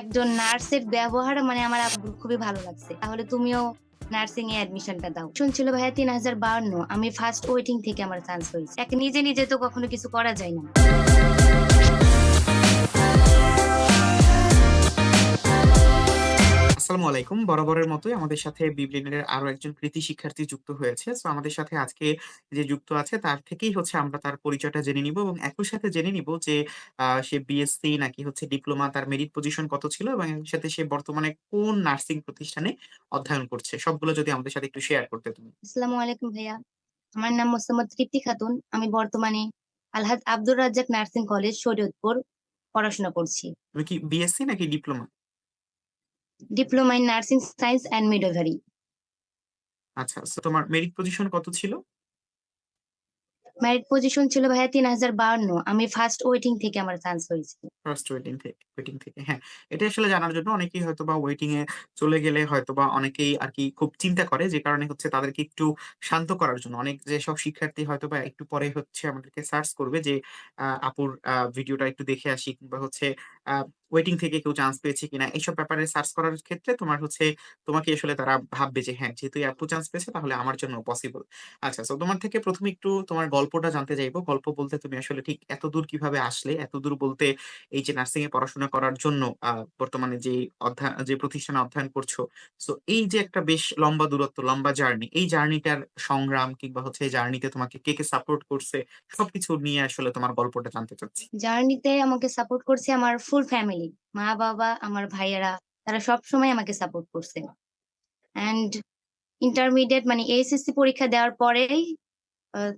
একজন নার্সের ব্যবহার মানে আমার খুবই ভালো লাগছে। তাহলে তুমিও নার্সিং এ অ্যাডমিশনটা দাও। শুনছিল ভাইয়া, তিন হাজার বাউন্ন আমি ফার্স্ট ওয়েটিং থেকে আমার চান্স হয়েছে। এক নিজে নিজে তো কখনো কিছু করা যায় না। আসসালামু আলাইকুম। বরাবরের মতোই আমাদের সাথে বিবলিনের আরও একজন কৃতি শিক্ষার্থী যুক্ত হয়েছে। সো আমাদের সাথে আজকে যে যুক্ত আছে তার থেকেই হচ্ছে আমরা তার পরিচয়টা জেনে নিব এবং একই সাথে জেনে নিব যে সে বিএসসি নাকি হচ্ছে ডিপ্লোমা তার মেরিট পজিশন কত ছিল এবং একই সাথে সে বর্তমানে কোন নার্সিং প্রতিষ্ঠানে অধ্যয়ন করছে। সবগুলো যদি আমাদের সাথে একটু শেয়ার করতে তুমি। আসসালামু আলাইকুম ভাইয়া। আমার নাম মোসাম্মদ তৃপ্তি খাতুন। আমি বর্তমানে আলহাজ আব্দুর রাজ্জাক নার্সিং কলেজ শরীয়তপুর পড়াশোনা করছি। তুমি কি বিএসসি নাকি diploma? Diploma in nursing science and midwifery আচ্ছা তোমার মেরিট পজিশন কত ছিল? মেরিট পজিশন ছিল ভাইয়া তিন হাজার বাউন্ন আমি ফার্স্ট ওয়েটিং থেকে আমার চান্স হয়েছে। ফার্স্ট ওয়েটিং থেকে ওয়েটিং থেকে হ্যাঁ। এটা আসলে জানার জন্য অনেকেই হয়তো বা ওয়েটিং এ চলে গেলে হয়তো বা অনেকেই আর কি খুব চিন্তা করে যে কারণে হচ্ছে তাদেরকে একটু শান্ত করার জন্য। অনেক যেসব শিক্ষার্থী হয়তো বা একটু পরে হচ্ছে আমাদেরকে সার্চ করবে যে আপুর ভিডিওটা একটু দেখে আসি কিংবা হচ্ছে ওয়েটিং থেকে কেউ চান্স পেয়েছে কিনা, এইসব ব্যাপারে সার্চ করার ক্ষেত্রে তোমার হচ্ছে, তোমাকে আসলে তারা ভাববে যে হ্যাঁ যেহেতু আপু চান্স পেয়েছে, তাহলে আমার জন্য পসিবল আচ্ছা তো তোমার থেকে প্রথমে একটু তোমার গল্পটা জানতে চাইব। গল্প বলতে তুমি আসলে ঠিক এত দূর কীভাবে আসলে, এত দূর বলতে এই যে নার্সিং এ পড়াশোনা করার জন্য বর্তমানে যে অধ্যয়ন যে প্রতিষ্ঠানে অধ্যয়ন করছ সো এই যে একটা বেশ লম্বা দূরত্ব, লম্বা জার্নি এই জার্নিটার সংগ্রাম কিংবা হচ্ছে এই জার্নিতে তোমাকে কে কে সাপোর্ট করছে, সবকিছু নিয়ে আসলে তোমার গল্পটা জানতে চাচ্ছি। জার্নিতে আমাকে সাপোর্ট করছে আমার ফুল ফ্যামিলি মা, বাবা, আমার ভাইয়েরা, তারা সব সময় আমাকে সাপোর্ট করছে। অ্যান্ড ইন্টারমিডিয়েট মানে এইচএসসি পরীক্ষা দেওয়ার পরেই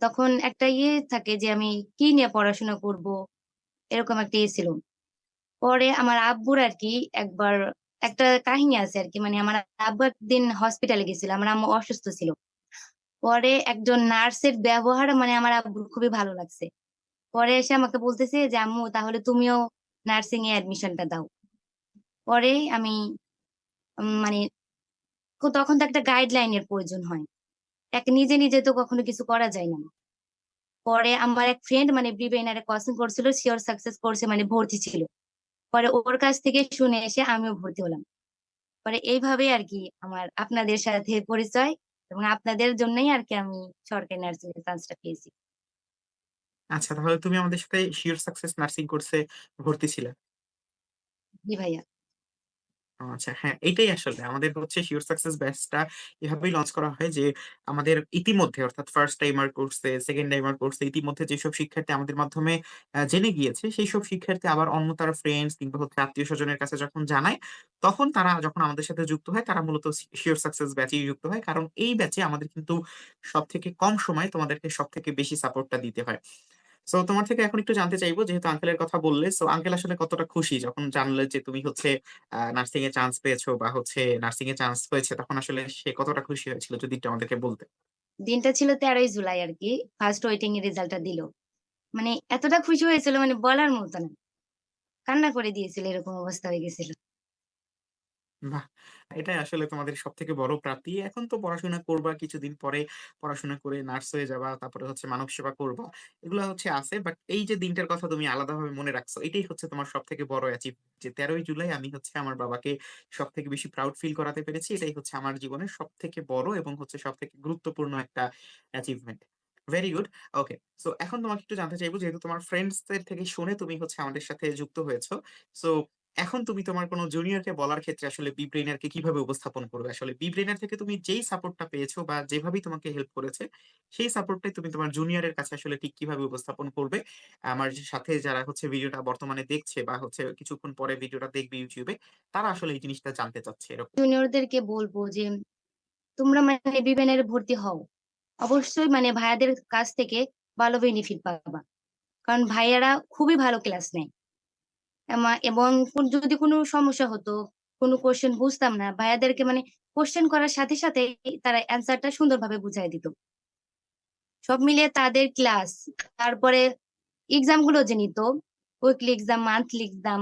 তখন একটা ইয়ে থাকে যে আমি কি নিয়ে পড়াশোনা করব, এরকম একটা ইয়ে ছিল। পরে আমার আব্বুর আর কি একবার একটা কাহিনী আছে আর কি মানে আমার আব্বু একদিন হসপিটালে গেছিল, আমার আম্মু অসুস্থ ছিল। পরে একজন নার্সের ব্যবহার মানে আমার আব্বুর খুবই ভালো লাগছে। পরে এসে আমাকে বলতেছে যে, আম্মু, তাহলে তুমিও নার্সিং এ অ্যাডমিশনটা দাও। পরে আমি মানে তখন তো একটা গাইডলাইনের প্রয়োজন হয়। এক নিজে নিজে তো কখনো কিছু করা যায় না। পরে আমার এক ফ্রেন্ড মানে বিবেনারে কোচিং করছিল শিওর সাকসেস করছে মানে ভর্তি ছিল। পরে ওর কাছ থেকে শুনে এসে আমিও ভর্তি হলাম। পরে এইভাবে আর কি আমার আপনাদের সাথে পরিচয় এবং আপনাদের জন্যই আর কি আমি সরকারি নার্সিং এর চান্সটা পেয়েছি। আচ্ছা তাহলে তুমি আমাদের সাথে শিওর সাকসেস নার্সিং কোর্সে ভর্তি ছিলে। জি ভাইয়া। আচ্ছা হ্যাঁ এটাই আসলে। আমাদের হচ্ছে শিওর সাকসেস ব্যাচটা এভাবেই লঞ্চ করা হয় যে আমাদের ইতিমধ্যে অর্থাৎ ফার্স্ট টাইমার কোর্সে সেকেন্ড টাইমার কোর্সে ইতিমধ্যে যেসব শিক্ষার্থী আমাদের মাধ্যমে জেনে গিয়েছে সেই সব শিক্ষার্থী আবার অন্য তার ফ্রেন্ডস কিংবা হচ্ছে আত্মীয় স্বজনের কাছে যখন জানায় তখন তারা যখন আমাদের সাথে যুক্ত হয় তারা মূলত শিওর সাকসেস ব্যাচেই যুক্ত হয়। কারণ এই ব্যাচে আমাদের কিন্তু সব থেকে কম সময় তোমাদেরকে সব থেকে বেশি সাপোর্টটা দিতে হয়। সো তোমার থেকে এখন একটু জানতে চাইব, যেহেতু আঙ্কেলের কথা বললে সো আঙ্কেল আসলে কতটা খুশি যখন জানলে যে তুমি হচ্ছে নার্সিং এ চান্স পেয়েছ বা হচ্ছে নার্সিং এ চান্স হয়েছে, তখন আসলে সে কতটা খুশি হয়েছিল যদি একটু আমাদেরকে বলতে? দিনটা ছিল তেরোই জুলাই আর কি ফার্স্ট ওয়েটিং এর রেজাল্টটা দিল। মানে এতটা খুশি হয়েছিল মানে বলার মতো না। কান্না করে দিয়েছিল, এরকম অবস্থা হয়ে গেছিল। বাহ! এটাই আসলে তোমাদের সব থেকে বড় প্রাপ্তি। এখন তো পড়াশোনা করবা, কিছুদিন পরে পড়াশোনা করে নার্স হয়ে যাবা, তারপরে হচ্ছে মানব সেবা করবা। এগুলো হচ্ছে আছে, বাট এই যে দিনটার কথা তুমি আলাদাভাবে মনে রাখছো, এটাই হচ্ছে তোমার সব থেকে বড় অ্যাচিভ যে তেরোই জুলাই আমি হচ্ছে আমার বাবাকে সব থেকে বেশি প্রাউড ফিল করাতে পেরেছি। এটাই হচ্ছে আমার জীবনের সব থেকে বড় এবং হচ্ছে সব থেকে গুরুত্বপূর্ণ একটা achievement very good okay so এখন তোমাকে একটু জানতে চাইব, যেহেতু তোমার ফ্রেন্ডস দের থেকে শুনে তুমি হচ্ছে আমাদের সাথে যুক্ত হয়েছো সো এখন তুমি তোমার কোনো জুনিয়রকে বলার ক্ষেত্রে আসলে বি ব্রেইনারকে কীভাবে উপস্থাপন করবে? আসলে বি ব্রেইনার থেকে তুমি যেই সাপোর্টটা পেয়েছ বা যেভাবেই তোমাকে হেল্প করেছে, সেই সাপোর্টটাই তুমি তোমার জুনিয়রের কাছে আসলে ঠিক কীভাবে উপস্থাপন করবে? আমার সাথে যারা হচ্ছে ভিডিওটা বর্তমানে দেখছে বা হচ্ছে কিছুক্ষণ পরে ভিডিওটা দেখবে ইউটিউবে তারা আসলে এই জিনিসটা জানতে চাচ্ছে এরকম। জুনিয়রদেরকে বলব যে, তোমরা মানে বি বিবেনের ভর্তি হও। অবশ্যই মানে ভাইয়াদের কাছ থেকে ভালো বেনিফিট পাবা। কারণ ভাইয়ারা খুবই ভালো ক্লাস নেয়। এবং যদি কোনো সমস্যা হতো, কোনো কোশ্চেন বুঝতাম না, ভাইয়াদেরকে মানে কোশ্চেন করার সাথে সাথে তারা অ্যান্সারটা সুন্দরভাবে বুঝাই দিত। সব মিলিয়ে তাদের ক্লাস তারপরে এক্সামগুলো যে নিত উইকলি এক্সাম মান্থলি এক্সাম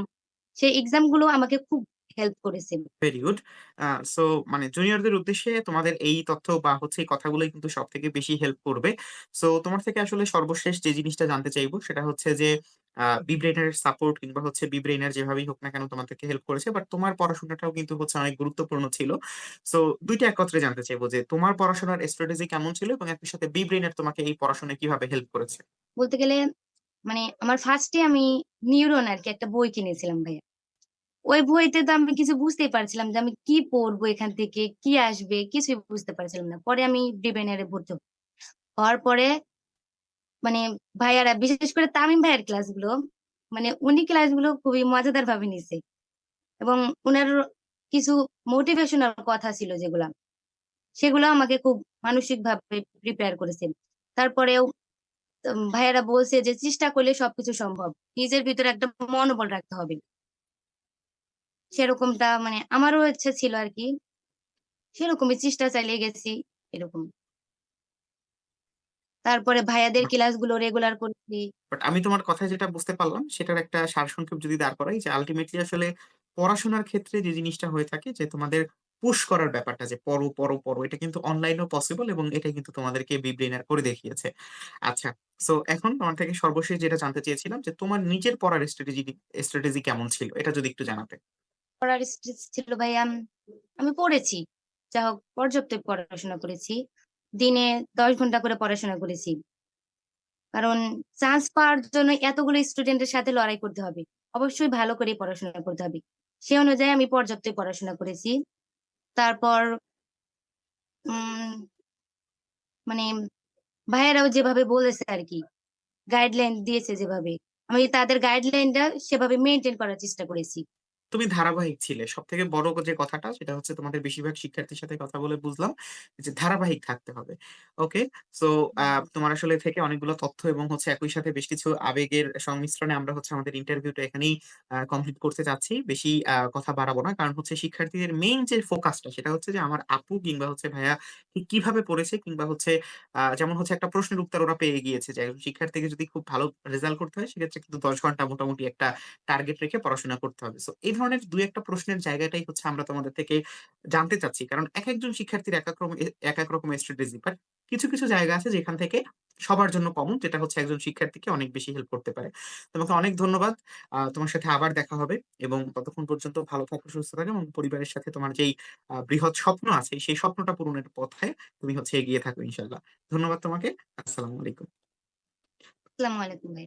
সেই এক্সামগুলো আমাকে খুব হেল্প করেছে। Very good. সো মানে জুনিয়রদের উদ্দেশ্যে তোমাদের এই তথ্য বা হচ্ছে এই কথাগুলোই কিন্তু সবথেকে বেশি হেল্প করবে। সো তোমার থেকে আসলে সর্বশেষ যে জিনিসটা জানতে চাইব সেটা হচ্ছে যে আ বিব্রেইনের সাপোর্ট কিংবা হচ্ছে বিব্রেইনার যেভাবেই হোক না কেন তোমাদেরকে হেল্প করেছে। বাট তোমার পড়াশোনাটাও কিন্তু হচ্ছে অনেক গুরুত্বপূর্ণ ছিল। সো ২ টা একত্রে জানতে চাইব যে তোমার পড়াশোনার স্ট্র্যাটেজি কেমন ছিল এবং একই সাথে বিব্রেইনার তোমাকে এই পড়াশোনায় কীভাবে হেল্প করেছে? বলতে গেলে মানে আমার ফার্স্ট আমি নিউরন আরকি একটা বই কিনেছিলাম ভাইয়া। ওই বইতে তো আমি কিছু বুঝতেই পারছিলাম যে আমি কি পড়ব এখান থেকে, কি আসবে কিছুই বুঝতে পারছিলাম না। পরে আমি বিবেনারে ভর্তি। হওয়ার পরে মানে ভাইয়ারা বিশেষ করে তামিম ভাইয়ার ক্লাসগুলো মানে উনি ক্লাসগুলো খুবই মজাদার ভাবে নিছে। এবং উনার কিছু মোটিভেশনাল কথা ছিল যেগুলা, সেগুলো আমাকে খুব মানসিকভাবে প্রিপেয়ার করেছে। তারপরেও ভাইয়ারা বলছে যে চেষ্টা করলে সবকিছু সম্ভব। নিজের ভিতরে একটা মনোবল রাখতে হবে। সেরকমটা মানে আমারও ইচ্ছা ছিল আরকি। সেরকমই চেষ্টা চালিয়ে গেছি এরকম। তারপরে ভাইয়াদের! ক্লাসগুলো রেগুলার করছি। বাট আমি তোমার কথা যেটা বুঝতে পারলাম সেটার একটা সারসংক্ষেপ যদি দাঁড় করাই যে আল্টিমেটলি আসলে পড়াশোনার ক্ষেত্রে যে জিনিসটা হয়ে থাকে যে তোমাদের পুশ করার ব্যাপারটা যে পড়ো, পড়ো, পড়ো এটা কিন্তু অনলাইনেও পসিবল এবং এটা কিন্তু তোমাদেরকে বিব্রেইনার করে দেখিয়েছে। আচ্ছা সো এখন তোমার থেকে সর্বশেষ যেটা জানতে চেয়েছিলাম যে তোমার নিজের পড়ার স্ট্র্যাটেজি স্ট্র্যাটেজি কেমন ছিল? এটা যদি একটু জানাতে। পড়ার স্ট্রেস ছিল ভাইয়া আমি পড়েছি। যা হোক পর্যাপ্তই পড়াশোনা করেছি। দিনে ১০ ঘণ্টা করে পড়াশোনা করেছি। কারণ চান্স পাওয়ার জন্য এতগুলো স্টুডেন্টের সাথে লড়াই করতে হবে। অবশ্যই ভালো করেই পড়াশোনা করতে হবে। সে অনুযায়ী আমি পর্যাপ্ত পড়াশোনা করেছি। তারপর মানে ভাইয়েরাও যেভাবে বলেছে আর কি গাইডলাইন দিয়েছে যেভাবে, আমি তাদের গাইডলাইনটা সেভাবে মেনটেন করার চেষ্টা করেছি। তুমি ধারাবাহিক ছিলে। সবথেকে বড় যে কথাটা সেটা হচ্ছে তোমাদের বেশিরভাগ শিক্ষার্থীর সাথে কথা বলে বুঝলাম যে ধারাবাহিক থাকতে হবে। ওকে? সো তোমার আসলে থেকে অনেকগুলো তথ্য এবং হচ্ছে একই সাথে বেশ কিছু আবেগের সংমিশ্রণে আমরা হচ্ছে আমাদের ইন্টারভিউটা এখানেই কমপ্লিট করতে চাচ্ছি। বেশি কথা বাড়াবো না। কারণ হচ্ছে শিক্ষার্থীদের মেইন যে ফোকাসটা সেটা হচ্ছে যে আমার আপু কিংবা হচ্ছে ভাইয়া ঠিক কীভাবে পড়েছে কিংবা হচ্ছে যেমন হচ্ছে একটা প্রশ্নের উত্তর ওরা পেয়ে গিয়েছে যে একজন শিক্ষার্থীকে যদি খুব ভালো রেজাল্ট করতে হয় সেক্ষেত্রে কিন্তু ১০ ঘণ্টা মোটামুটি একটা টার্গেট রেখে পড়াশোনা করতে হবে। সো এই ধরনের ২-১ টা প্রশ্নের জায়গাটাই হচ্ছে আমরা তোমাদের থেকে জানতে চাচ্ছি। কারণ একেকজন শিক্ষার্থীর একেক রকম এক একেক রকমের স্ট্র্যাটেজি। বাট কিছু, কিছু জায়গা আছে যেখান থেকে সবার জন্য কমন যেটা হচ্ছে একজন শিক্ষার্থীকে অনেক বেশি হেল্প করতে পারে। তোমাকে অনেক ধন্যবাদ। তোমার সাথে আবার দেখা হবে এবং ততক্ষণ পর্যন্ত ভালো থাকো, সুস্থ থাকো এবং পরিবারের সাথে তোমার যেই বৃহৎ স্বপ্ন আছে সেই স্বপ্নটা পূরণের পথে তুমি হচ্ছে এগিয়ে থাকো ইনশাআল্লাহ। ধন্যবাদ তোমাকে। আসসালামু আলাইকুম। আসসালামু আলাইকুম ভাই।